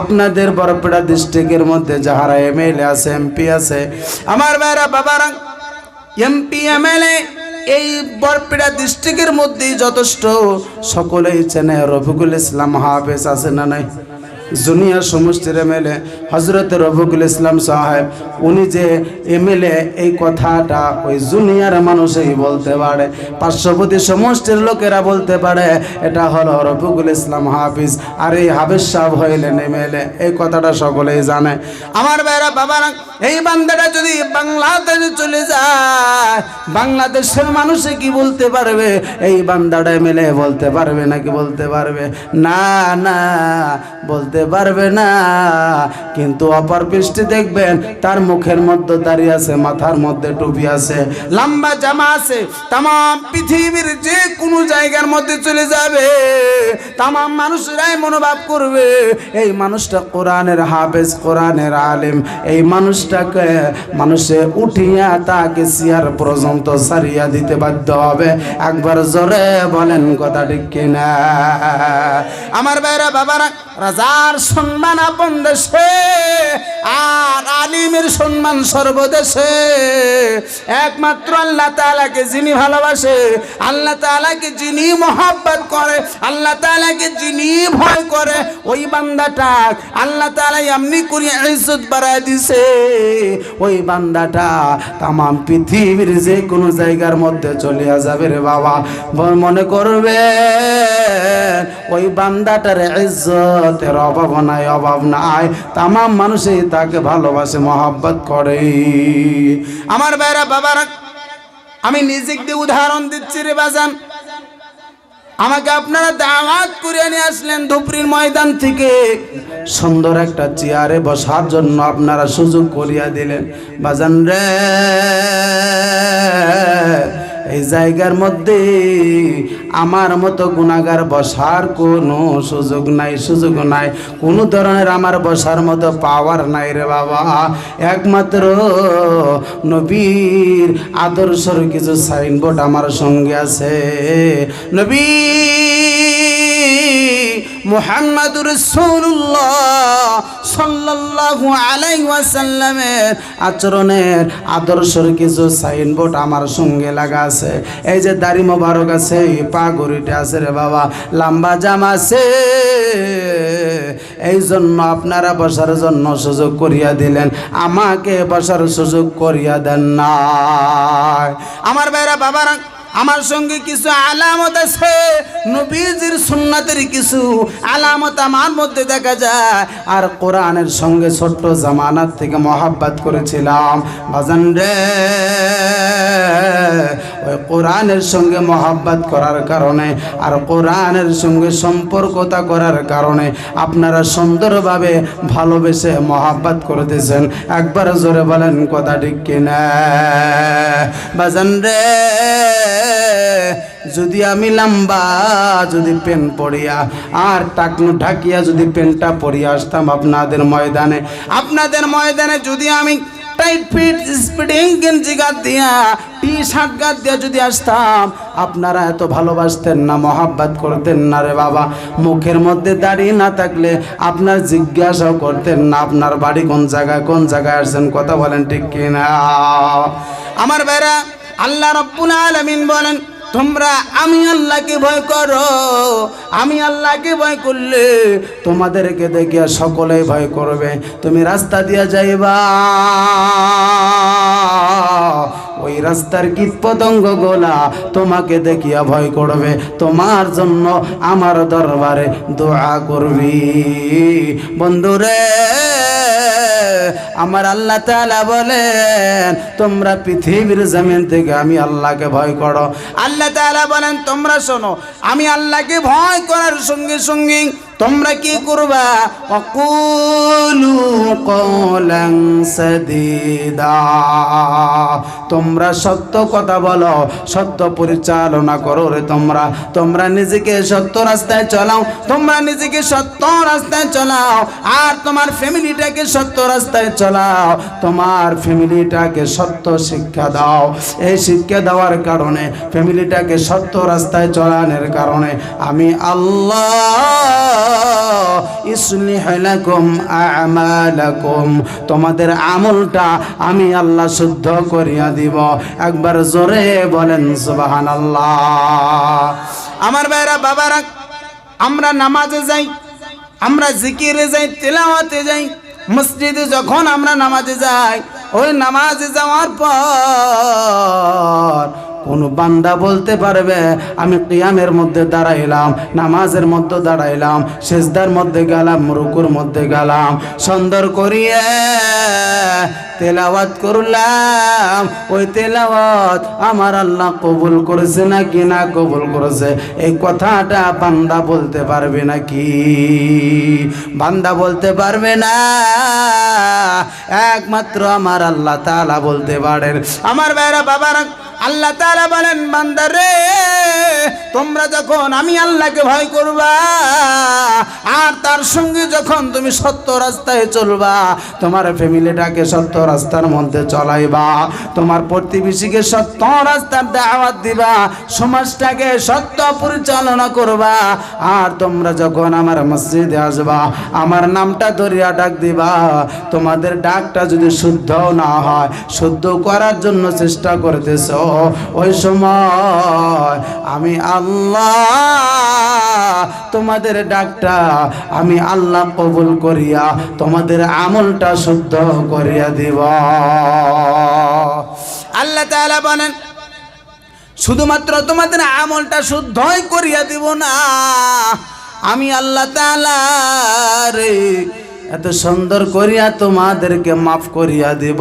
আপনাদের বরপেটা ডিস্ট্রিক্টের মধ্যে যাহারা এমএলএ আছে এমপি আছে, আমার ভাইরা, বাবারা এমপি এমএলএ এই বরপেটা ডিস্ট্রিক্টের মধ্যেই যথেষ্ট সকলেই চেনে রফিকুল ইসলাম হাফেজ আছে না নাই? জুনিয়া সমষ্টির এমএলএ হজরত রফিকুল ইসলাম সাহেব, উনি যে এমএলএ এই কথাটা ওই জুনিয়র মানুষই বলতে পারে, পার্শ্ববর্তী সমষ্টির লোকেরা বলতে পারে, এটা হলো রফিকুল ইসলাম হাফিজ। আর এই হাফিজ সাহেব হইলেন এমএলএ, এই কথাটা সকলেই জানে। আমার ভাইরা, বাবারা, এই বান্দাটা যদি বাংলাদেশে চলে যায়, বাংলাদেশের মানুষে কি বলতে পারবে? এই বান্দাটা এমএলএ বলতে পারবে নাকি বলতে পারবে? না না, বলতে পারবে না। কিন্তু অপর পৃষ্ঠে দেখবেন, তার মুখের মধ্যে দাঁড়িয়ে আছে, মাথার মধ্যে টুপি আছে। লম্বা জামা আছে তাম পৃথিবীর যে কোনো জায়গার মধ্যে চলে যাবে। তাম মানুষরাই মনোভাব করবে, এই মানুষটা কোরআনের হাফেজ, কোরআনের আলেম। এই মানুষটাকে মানুষে উঠিয়া তাকে সিয়ার পর্যন্ত সারিয়া দিতে বাধ্য হবে। একবার জোরে বলেন, কথা ঠিক কিনা? আমার ভাইরা, বাবারা রাজার সম্মান আপন দেশে আর আলিমের সম্মান সর্বদেশে। একমাত্র আল্লাহ তাআলাকে যিনি ভালোবাসে, আল্লাহ তাআলাকে যিনি মহাব্বত করে, আল্লাহ তাআলাকে যিনি ভয় করে, ওই বান্দাটা আল্লাহ তাআলা এমনি করে ইজ্জত বাড়ায় দিছে। ওই বান্দাটা তাম পৃথিবীর যে কোনো জায়গার মধ্যে চলিয়া যাবে রে বাবা। মনে করবে ওই বান্দাটার ইজ্জতের অভাব নাই অভাব নাই। তাম মানুষই তাকে ভালোবাসে, মহাব্বত করে। আমার ভাইরা, বাবারা, আমি নিজেকে দিয়ে উদাহরণ দিচ্ছি রে বাজান। আমাকে আপনারা দাওয়াত করে নিয়ে আসলেন ধুপরির ময়দান থেকে। সুন্দর একটা চেয়ারে বসার জন্য আপনারা সুযোগ করিয়া দিলেন। বাজান রে এই জায়গার মধ্যে আমার মতো গুণাগার বসার কোনো সুযোগ নাই সুযোগ নাই। কোনো ধরনের আমার বসার মতো পাওয়ার নাই রে বাবা। একমাত্র নবীর আদর্শর কিছু সাইনবোর্ড আমার সঙ্গে আছে। নবী মুহাম্মাদুর রাসূলুল্লাহ সাল্লাল্লাহু আলাইহি ওয়াসাল্লামের আচরণের আদর্শের কিছু সাইনবোর্ড আমার সঙ্গে লাগা আছে। এই যে দাড়ি মোবারক আছে পা গড়িটা আছে রে বাবা, লম্বা জামা আছে। এই জন্য আপনারা বসার জন্য সুযোগ করিয়া দিলেন, আমাকে বসার সুযোগ করিয়া দেন না আমার ভাইরা বাবারা আমার সঙ্গে কিছু আলামত আছে, নবীজির সুন্নাতের কিছু আলামত আমার মধ্যে দেখা যায়। আর কোরআনের সঙ্গে ছোট্ট জামানার থেকে মহাব্বাত করেছিলাম। বাজান রে, ওই কোরআনের সঙ্গে মহাব্বাত করার কারণে আর কোরআনের সঙ্গে সম্পর্কতা করার কারণে আপনারা সুন্দরভাবে ভালোবেসে মহাব্বাত করতেছেন। একবার জোরে বলেন, কথা ঠিক কিনা? বাজান রে যদি আমি লম্বা, যদি পেন পরিয়া আর টাকনু ঢাকিয়া, যদি পেনটা পরিয়া আসতাম আপনাদের ময়দানে। আপনাদের ময়দানে যদি আমি টাইট ফিট স্পিডিং গেঞ্জি গাদ দিয়া টি শার্ট গাদ দিয়া যদি আসতাম, আপনারা এত ভালোবাসতেন না, মহাব্বাত করতেন না রে বাবা। মুখের মধ্যে দাঁড়িয়ে না থাকলে আপনার জিজ্ঞাসাও করতেন না, আপনার বাড়ি কোন জায়গায় কোন জায়গায় আসছেন, কথা বলেন ঠিক কিনা? আমার বেড়া আল্লাহ রব্বুল আলামিন বলেন, তোমরা আমি আল্লাহকে ভয় করো। আমি আল্লাহকে ভয় করলে তোমাদেরকে দেখিয়া সকলেই ভয় করবে। তুমি রাস্তা দিয়া যাইবা। ওই রাস্তার কীট পতঙ্গ গোলা তোমাকে দেখিয়া ভয় করবে। তোমার জন্য আমার দরবারে দোয়া করবি। বন্ধুরে আমার আল্লাহ তালা বলেন, তোমরা পৃথিবীর জমিন থেকে আমি আল্লাহকে ভয় করো। আল্লাহ তালা বলেন, তোমরা শোনো, আমি আল্লাহকে ভয় করার সঙ্গে সঙ্গে তোমরা কি করবা? অকুলু কওলান সাদিদা। তোমরা সত্য কথা বলো, সত্য পরিচালনা করো রে তোমরা। তোমরা নিজেকে সত্য রাস্তায় চলাও, তোমরা নিজেকে সত্য রাস্তায় চলাও। আর তোমার ফ্যামিলিটাকে সত্য রাস্তায় চলাও। তোমার ফ্যামিলিটাকে সত্য শিক্ষা দাও। এই শিক্ষা দেওয়ার কারণে, ফ্যামিলিটাকে সত্য রাস্তায় চলানোর কারণে আমি আল্লাহ ইসলিহ লাকুম আমালাকুম। তোমাদের আমলটা আমি আল্লাহ শুদ্ধ করিয়া দিব। একবার জোরে বলেন, সুবহানাল্লাহ। আমার ভাইরা, বাবারা, আমরা নামাজে যাই, আমরা জিকিরে যাই, তেলাওয়াতে যাই। মসজিদে যখন আমরা নামাজে যাই, ওই নামাজে যাওয়ার পর কোন বান্দা বলতে পারবে, আমি কিয়ামের মধ্যে দাঁড়াইলাম, নামাজের মধ্যে দাঁড়াইলাম, সেজদার মধ্যে গেলাম, রুকুর মধ্যে গেলাম, সুন্দর করিয়ে তেলাওয়াত করলাম। ওই তেলাওয়াত আমার আল্লাহ কবুল করেছে নাকি না কবুল করেছে? এই কথাটা বান্দা বলতে পারবে নাকি? বান্দা বলতে পারবে না। একমাত্র আমার আল্লাহ তাআলা বলতে পারেন। আমার ভাইরা, বাবারা, আল্লাহ তাআলা বলেন বান্দারে তোমরা যখন আমি আল্লাহকে ভয় করবা, আর তার সঙ্গে যখন তুমি সত্য রাস্তায় চলবা, তোমার ফ্যামিলিটাকে সত্য রাস্তার মধ্যে চলাইবা, তোমার প্রতিবেশীকে সত্য রাস্তার দাওয়াত দিবা, সমাজটাকে সত্য পরিচালনা করবা, আর তোমরা যখন আমার মসজিদে আসবা, আমার নামটা ধরিয়া ডাক দিবা, তোমাদের ডাকটা যদি শুদ্ধ না হয়, শুদ্ধ করার জন্য চেষ্টা করতেছ, ওই সময় আমি আল্লাহ, তোমাদের ডাকটা আমি আল্লাহ কবুল করিয়া, তোমাদের আমলটা শুদ্ধ করিয়া দিব। আল্লাহ তাআলা বলেন, শুধুমাত্র তোমাদের আমলটা শুদ্ধই করিয়া দিব না, আমি আল্লাহ তাআলা রে এত সুন্দর করিয়া তোমাদেরকে মাফ করিয়া দিব।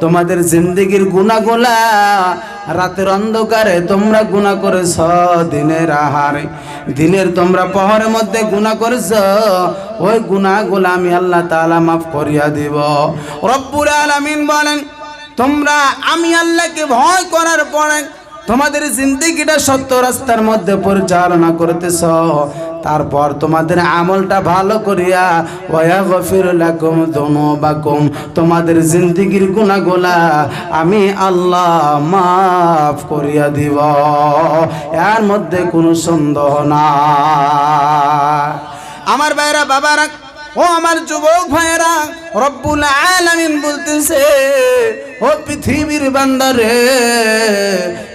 তোমাদের জিন্দগির গুণাগুলা রাতের অন্ধকারে তোমরা গুণা করেছ দিনের আহারে। দিনের তোমরা পহরের মধ্যে গুণা করেছ, ওই গুণাগুলা আমি আল্লাহ তাআলা মাফ করিয়া দিব। রব্বুল আলামিন বলেন, তোমরা আমি আল্লাহকে ভয় করার পরে তোমাদের জিন্দিগিটা সত্য রাস্তার মধ্যে পরিচালনা করতেছ। তারপর তোমাদের আমলটা ভালো করিয়া ওয়া গফির লাকুম দুনুবাকুম। তোমাদের জিন্দিগির গুনাহগুলা আমি আল্লাহ মাফ করিয়া দিব। এর মধ্যে কোনো সন্দেহ না আমার ভাইরা, বাবারা, ও আমার যুবক ভাইরা রব্বুল আলামিন বলতেছে ও পৃথিবীর বান্দারে,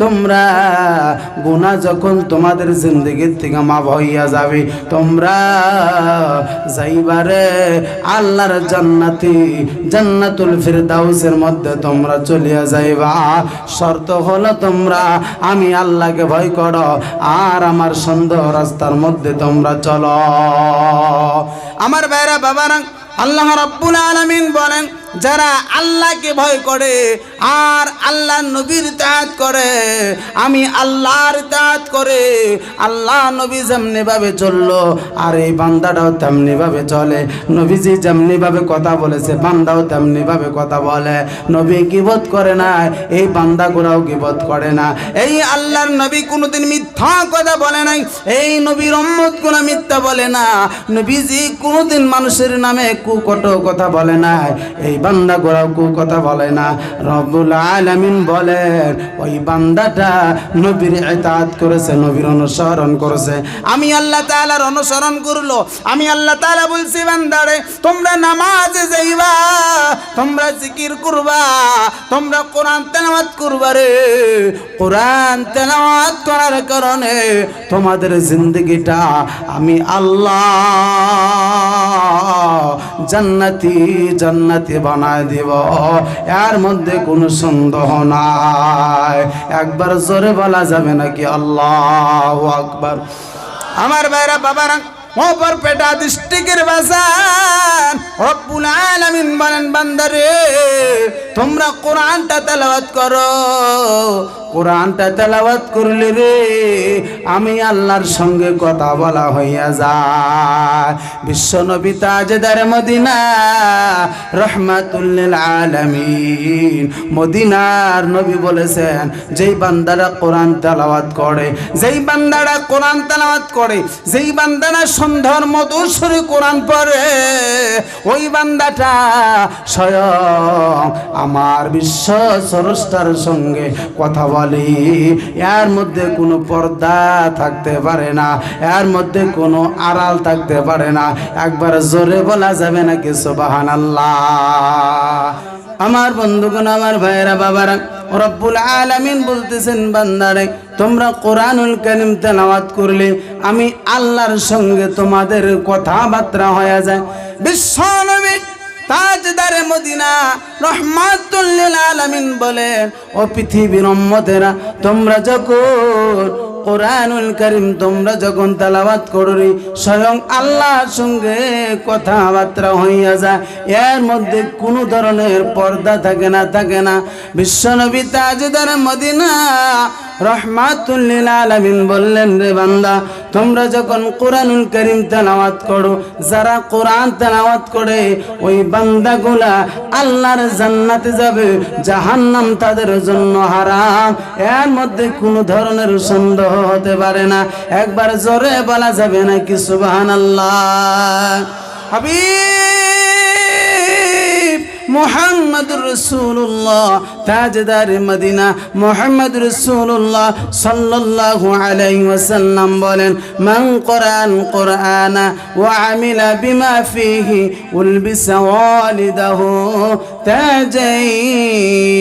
তোমরা গুনাহ যখন তোমাদের জিন্দগির থেকে মাফ হইয়া যাবে, তোমরা যাইবারে আল্লাহর জান্নাতি, জান্নাতুল ফিরদাউসের মধ্যে তোমরা চলিয়া যাইবা। শর্ত হলো তোমরা, আমি আল্লাহকে ভয় করো, আর আমার সন্দেহ রাস্তার মধ্যে তোমরা চলো। আমার ভাইরা, বাবারা আল্লাহ রাব্বুল আলামিন বলেন, যারা আল্লাহকে ভয় করে আর আল্লাহ নবীর তাঁত করে, আমি আল্লাহর তাঁত করে আল্লাহ নবী যেমনি ভাবে চলল, আর এই বান্দাটাও তেমনি ভাবে চলে। নবীজি যেমনি ভাবে কথা বলেছে, বান্দাও তেমনি ভাবে কথা বলে। নবী কিবোধ করে না, এই বান্দা বান্দাগুলাও কিবোধ করে না। এই আল্লাহর নবী কোনোদিন মিথ্যা কথা বলে নাই, এই নবীর অম্মত কোনো মিথ্যা বলে না। নবীজি কোনোদিন মানুষের নামে কুকট কথা বলে না, এই বান্দা গোড়াও কু কথা বলে না। রব্বুল আলামিন বলেন, ওই বান্দাটা নবীর ইতাআত করেছে, নবীর অনুসরণ করেছে। আমি আল্লাহ তাআলার অনুসরণ করল, আমি আল্লাহ তাআলা বলছি, বান্দারে, তোমরা নামাজে যাইবা, তোমরা জিকির করবা, তোমরা কোরআন তেলাওয়াত করবা রে। কোরআন তেলাওয়াত করার কারণে তোমাদের জিন্দগিটা আমি আল্লাহ জান্নাতি জান্নাতি বানায় দিব। এর মধ্যে কোনো সন্দেহ নাই। একবার জোরে বলা যাবে নাকি? আল্লাহ আকবার। আমার ভাইরা, বাবারা ওপর পেটা ডিস্ট্রিক্টের বাসান রব্বুল আলামিন বলেন বান্দারে তোমরা কোরআনটা তেলাওয়াত করো। কোরআনটা তেলাওয়াত করলে রে, আমি আল্লাহর সঙ্গে কথা বলা হইয়া যায়। বিশ্ব নবী তাজদার মদিনা রহমাতুল্লিল আলামিন। মদিনার নবী বলেছেন, যেই বান্দারা কোরআন তেলাওয়াত করে, যেই বান্দারা কোরআন তেলাওয়াত করে, যেই বান্দারা সন্ধ্যার মধুসরে কোরআন পড়ে, ওই বান্দাটা স্বয়ং আমার বিশ্ব স্রষ্টার সঙ্গে কথা বলি এর মধ্যে কোনো পর্দা থাকতে পারে না, এর মধ্যে কোনো আড়াল থাকতে পারে না। একবার জোরে বলা যাবে নাকি সুবাহান আমার বন্ধুগণ, আমার ভাইয়েরা, বাবারা, রব্বুল আলামিন বলতেছেন, বান্দারে, তোমরা কোরআনুল কারিম তেলাওয়াত করলে আমি আল্লাহর সঙ্গে তোমাদের কথাবার্তা হয়ে যায়। বিশ্বনবী তাজদারে মদিনা রহমাতুল্লিল আলামিন বলেন, ও পৃথিবীর উম্মতেরা, তোমরা যখন কোরআনুল করিম তোমরা যখন তেলাওয়াত করো স্বয়ং আল্লাহর সঙ্গে কথাবার্তা হইয়া যায়। এর মধ্যে কোনো ধরনের পর্দা থাকে না থাকে না। বিশ্বনবী তাজদারে মদিনা রহমাতুল্লিল আলামিন বললেন, রে বান্দা, তোমরা যখন কোরআনুল করিম তেলাওয়াত করো, যারা কোরআন তেলাওয়াত করে, ওই বান্দাগুলা আল্লাহর জান্নাতে যাবে, জাহান্নাম তাদের জন্য হারাম। এর মধ্যে কোনো ধরনের সন্দেহ হতে পারে না। একবার জোরে বলা যাবে না কি সুবহানাল্লাহ? হাবিব! মোহাম্মদ রসুল্লাহ তাজদার মদিনা মোহাম্মদ রসুল্লাহ সাল্লাল্লাহু আলাইহি ওয়াসাল্লাম বলেন, মান কোরআন কোরআনা ওয়া আমিলা বিমা ফিহি উলবিসা ওয়ালিদাহু তাজাই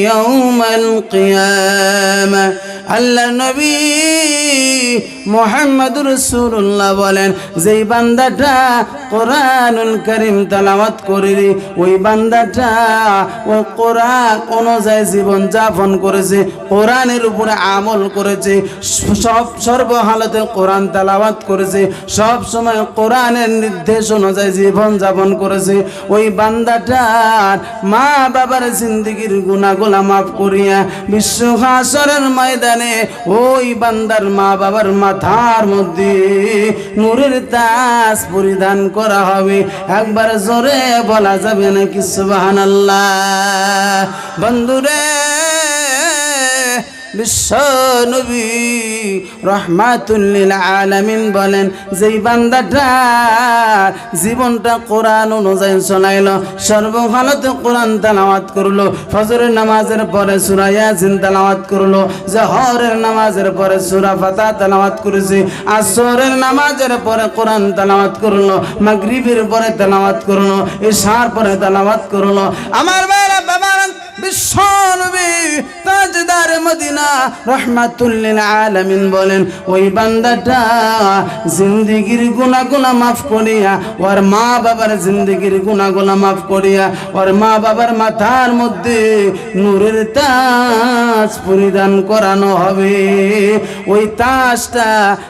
ইয়াউমাল কিয়ামা। আল্লাহ নবী মোহাম্মদ রসুল্লাহ বলেন, যেই বান্দাটা কোরআনুল করিম তালাওয়াত করিলি ওই বান্দাটা ও কোরআন অনুযায়ী জীবন যাপন করেছে, কোরআনের উপরে আমল করেছে, সব সর্বহালতে কোরআন তালাওয়াত করেছে, সব সময় কোরআনের নির্দেশ অনুযায়ী জীবন যাপন করেছে, ওই বান্দাটার মা বাবার জিন্দিগির গুণাগুলা মাফ করিয়া বিশ্ব হাসরের ময়দানে ওই বান্দার মা বাবার মাথার মধ্যে নূরের তাস পরিধান করা হবে। একবার জোরে বলা যাবে নাকি আল্লাহ বন্ধুরে বিশ্ব নবী রহমাতুল্লিল আলামিন বলেন, যেই বান্দাটা জীবনটা কোরআন অনুযায়ী সর্বভালতে কোরআন তালাওয়াত করল, ফজরের নামাজের পরে সুরা ইয়াসিন তালাওয়াত করল, জহরের নামাজের পরে সুরা ফাতা তালাওয়াত করেছে, আসরের নামাজের পরে কোরআন তালাওয়াত করল, মাগরিবের পরে তালাওয়াত করল ইশার পরে তালাওয়াত করল। আমার বাবা মদিনা বলেন, ওই বান্দাটা মাফ করিয়া, ওর মা বাবার মাফ করিয়া, ওর মা বাবার মাথার মধ্যে নূরের তাজ পরিধান করানো হবে। ওই তাজটা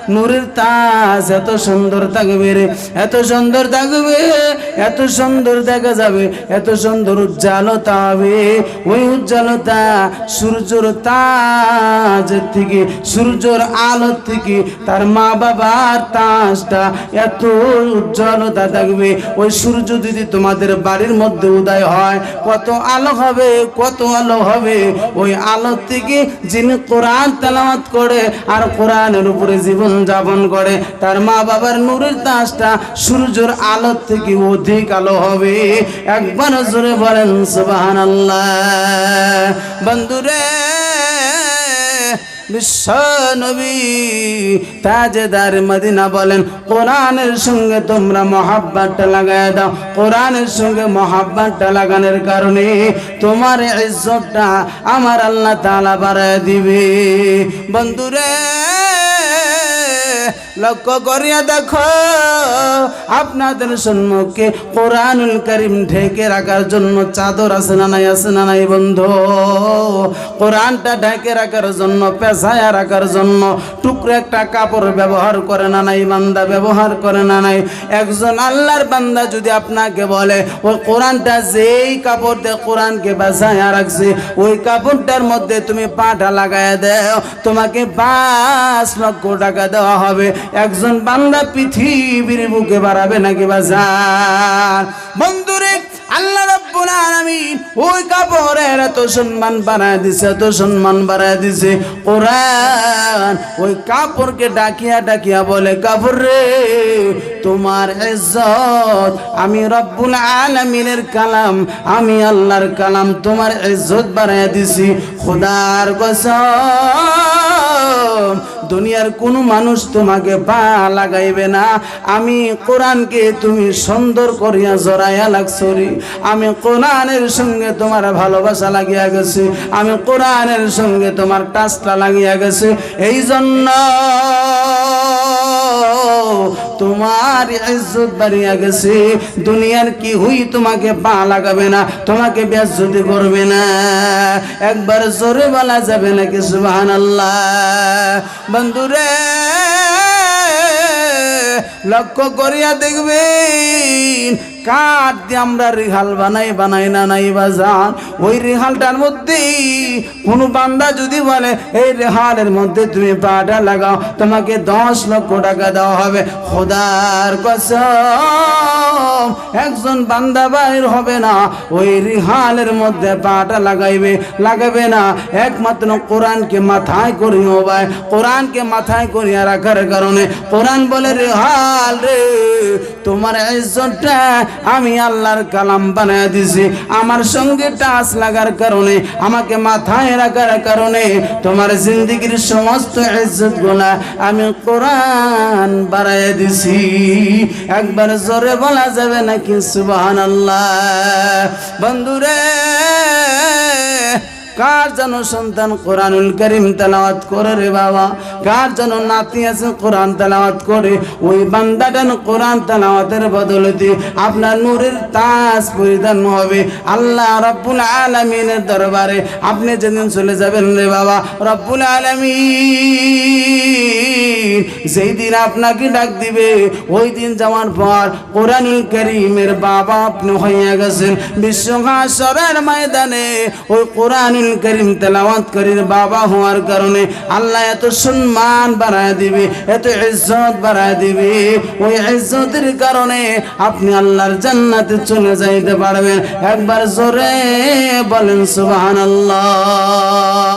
নূরের তাজ এত সুন্দর থাকবে রে, এত সুন্দর থাকবে, এত সুন্দর দেখা যাবে, এত সুন্দর উজ্জ্বলতা হবে। ওই উজ্জ্বলতা সূর্যর তাজ থেকে, সূর্যর আলো থেকে, তার মা বাবার তাজটা এত উজ্জ্বলতা থাকবে। ওই সূর্য যদি তোমাদের বাড়ির মধ্যে উদয় হয়, কত আলো হবে, কত আলো হবে। ওই আলো থেকে যিনি কোরআন তেলাওয়াত করে আর কোরআনের উপরে জীবন যাপন করে, তার মা বাবার নূরের তাজটা সূর্যর আলো থেকে অধিক আলো হবে। একবার জোরে বলেন, সুবহানাল্লাহ। বন্ধুরে, বিশ্ব নবী তাজেদার মদিনা বলেন, কোরআনের সঙ্গে তোমরা মহাব্বাতটা লাগায় দাও। কোরআনের সঙ্গে মহাব্বাতটা লাগানোর কারণে তোমার ইজ্জতটা আমার আল্লাহ তাআলা বাড়ায় দিবে। বন্ধুরে লক্ষ্য করিয়া দেখো, আপনাদের সম্মুখে কোরআনুল করিম ঢেকে রাখার জন্য চাদর আছে না নাই, আছে না নাই বন্ধু? কোরআনটা ঢেকে রাখার জন্য পেশায় রাখার জন্য টুকরো একটা কাপড় ব্যবহার করে না নাই, বান্দা ব্যবহার করে না নাই। একজন আল্লাহর বান্দা যদি আপনাকে বলে, ওই কোরআনটা যেই কাপড় দিয়ে কোরআনকে বাসায় রাখছে, ওই কাপড়টার মধ্যে তুমি পাটা লাগায় দাও, তোমাকে পাঁচ লক্ষ টাকা দেওয়া হবে। একজন বান্দা পৃথিবীর বুকে বাড়াবে নাকি বাজার? বন্ধুরে, আল্লাহ দিছে ডাকিয়া ডাকিয়া বলে আমি রব্বুল আলামিনের কালাম, আমি আল্লাহর কালাম, তোমার ইজ্জত বাড়ায় দিছি। খোদার কসম দুনিয়ার কোনো মানুষ তোমাকে পা লাগাইবে না। আমি কোরআনকে তুমি সুন্দর করিয়া জড়াইয়া লাগছো আমি কোরআনের সঙ্গে তোমার ভালোবাসা লাগিয়া গেছে। আমি কোরআনের সঙ্গে তোমার টাচটা লাগিয়া গেছে। এই জন্য তোমার ইজ্জত বাড়িয়া গেছে। দুনিয়ার কি হুই তোমাকে পা লাগাবে না, তোমাকে বেজ্জতি করবে না। একবার জোরে বলা যাবে না কি সুবাহ আল্লাহ বন্ধুরে লক্ষ্য করিয়া দেখবেন, কাঠ দিয়ে আমরা রিহাল বানাই বানাই না, নাই বাজান। ওই রিহালটার মধ্যেই কোনো বান্দা যদি বলে, এই রেহালের মধ্যে তুমি পাটা লাগাও, তোমাকে দশ লক্ষ টাকা দেওয়া হবে। খোদার কসম, একজন বান্দা বাইর হবে না। ওই রিহালের মধ্যে পাটা লাগাইবে, লাগাবে না। একমাত্র কোরআনকে মাথায় করিও ভাই। কোরআনকে মাথায় করিয়া রাখার কারণে। কোরআন বলে রেহাল রে। তোমার ইজ্জতটা আমি আল্লাহর কালাম বানায় দিছি। আমার সঙ্গে টাচ লাগার কারণে, আমাকে মাথায় রাখার কারণে তোমার জিন্দগির সমস্ত ইজ্জতগুলা আমি কোরআন বাড়ায় দিছি। একবার জোরে বলা যাবে নাকি সুবহানাল্লাহ? বন্ধুরে কার যেন সন্তান কোরআনুল করিম তেলাওয়াত করে রে বাবা? কার যেন নাতি আছে কোরআন তেলাওয়াত করে? ওই বান্দাটান কোরআন তেলাওয়াতের বদলতে আপনার নূরের তাজ পরিধান হবে। আল্লাহ রব্বুল আলামিনের দরবারে আপনি যেদিন চলে যাবেন রে বাবা, রব্বুল আলামিন যেই দিন আপনাকে ডাক দিবে, ওই দিন যাওয়ার পর কোরআনুল করিমের বাবা আপনি হইয়া গেছেন। বিশ্বহাসরের ময়দানে ওই কোরআনুল করিম, তেলাওয়াত করির বাবা হওয়ার কারণে আল্লাহ এত সম্মান বাড়ায় দিবে, এত ইজ্জত বাড়ায় দিবে। ওই ইজ্জতের কারণে আপনি আল্লাহর জান্নাতে চলে যাইতে পারবেন। একবার জোরে বলেন, সুবহানাল্লাহ।